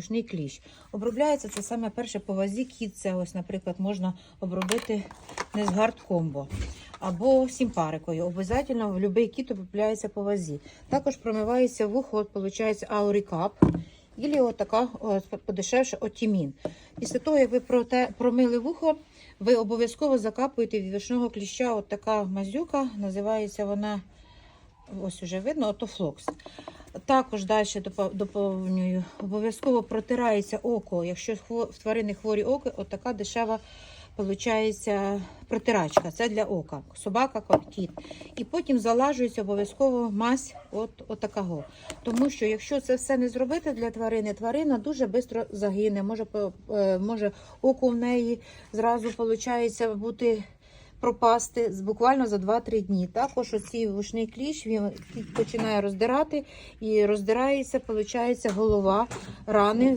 Вушний кліщ. Обробляється це саме перше по вазі кітце. Ось, наприклад, можна обробити Несгард комбо або сімпарикою. Обов'язково в будь-який кіт обробляється по вазі. Також промивається вухо, виходить, аурікап. І от така подешевше отімін. Після того, як ви промили вухо, ви обов'язково закапуєте від вишного кліща от така мазюка, називається вона, ось уже видно, отофлокс. Також далі доповнюю. Обов'язково протирається око. Якщо в тварини хворі око, от така дешева виходить протирачка. Це для ока. Собака, кіт. І потім залажується обов'язково мазь от, от такого. Тому що якщо це все не зробити для тварини, тварина дуже швидко загине. Може, е, може око в неї зразу бути пропасти буквально за 2-3 дні. Також оцей вушний кліщ він починає роздирати і роздирається, виходить, голова рани